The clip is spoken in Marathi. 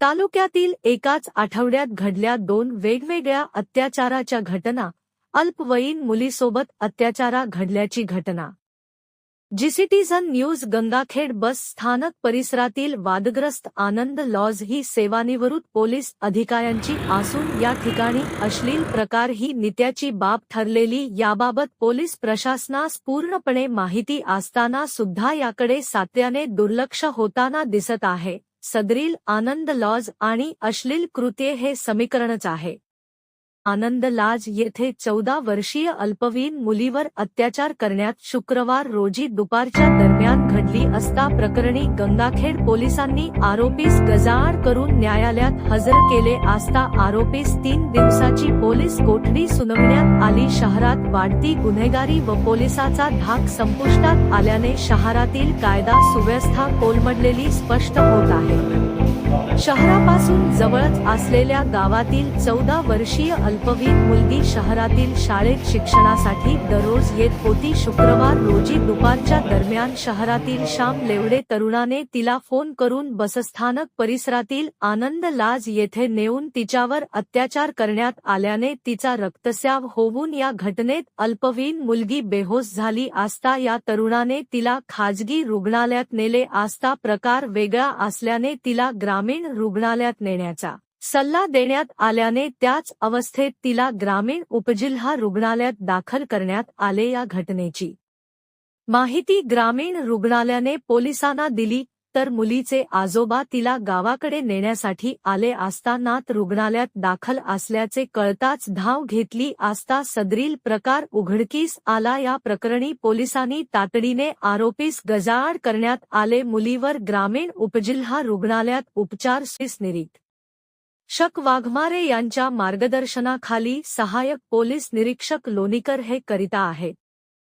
तालुक्यातील एकाच आठवड्यात घडल्या दोन वेगवेगळ्या अत्याचाराच्या घटना अल्पवयीन मुलीसोबत अत्याचारा घडल्याची घटना. जिसिटीझन न्यूज गंगाखेड बस स्थानक परिसरातील वादग्रस्त आनंद लॉज ही सेवानिवृत्त पोलीस अधिकाऱ्यांची असून या ठिकाणी अश्लील प्रकार ही नित्याची बाब ठरलेली याबाबत पोलीस प्रशासनास पूर्णपणे माहिती असताना सुद्धा याकडे सातत्याने दुर्लक्ष होताना दिसत आहे. सदरील आनंद लॉज आणि अश्लील कृत्ये हे समीकरणच आहे. आनंद लाज येथे चौदा वर्षीय अल्पवयीन मुलीवर अत्याचार करण्यात शुक्रवार रोजी दुपारच्या दरम्यान घडली असता प्रकरणी गंगाखेड पोलिसांनी आरोपीस गजाआड करून न्यायालयात हजर केले असता आरोपीस तीन दिवसाची पोलीस कोठडी सुनावण्यात आली. शहरात वाढती गुन्हेगारी व पोलिसाचा धाक संपुष्टात आल्याने शहरातील कायदा सुव्यवस्था कोलमडलेली स्पष्ट होत आहे. शहरापासून जवळच असलेल्या गावातील चौदा वर्षीय अल्पवयीन मुलगी शहरातील शाळेत शिक्षणासाठी दररोज येत होती. शुक्रवार रोजी दुपारच्या दरम्यान शहरातील श्याम लेवडे तरुणाने तिला फोन करून बसस्थानक परिसरातील आनंद लाज येथे नेऊन तिच्यावर अत्याचार करण्यात आल्याने तिचा रक्तस्राव होऊन या घटनेत अल्पवयीन मुलगी बेहोश झाली असता या तरुणाने तिला खाजगी रुग्णालयात नेले असता प्रकार वेगळा असल्याने तिला ग्रामीण रुग्णालयात नेण्याचा सल्ला देण्यात आल्याने त्याच अवस्थेत तिला ग्रामीण उपजिल्हा रुग्णालयात दाखल करण्यात आले या घटनेची माहिती ग्रामीण रुग्णालयाने पोलिसांना दिली. तर मुलीचे आजोबा तिला गावाकडे नेण्यासाठी आले असतानात रुग्णालयात दाखल असल्याचे कळताच धाव घेतली असता सदरील प्रकार उघडकीस आला. या प्रकरणी पोलिसांनी तातडीने आरोपीस गजाआड करण्यात आले. मुलीवर ग्रामीण उपजिल्हा रुग्णालयात उपचार सुस शक वाघमारे यांच्या मार्गदर्शनाखाली सहाय्यक पोलीस निरीक्षक लोणीकर हे करीता आहेत.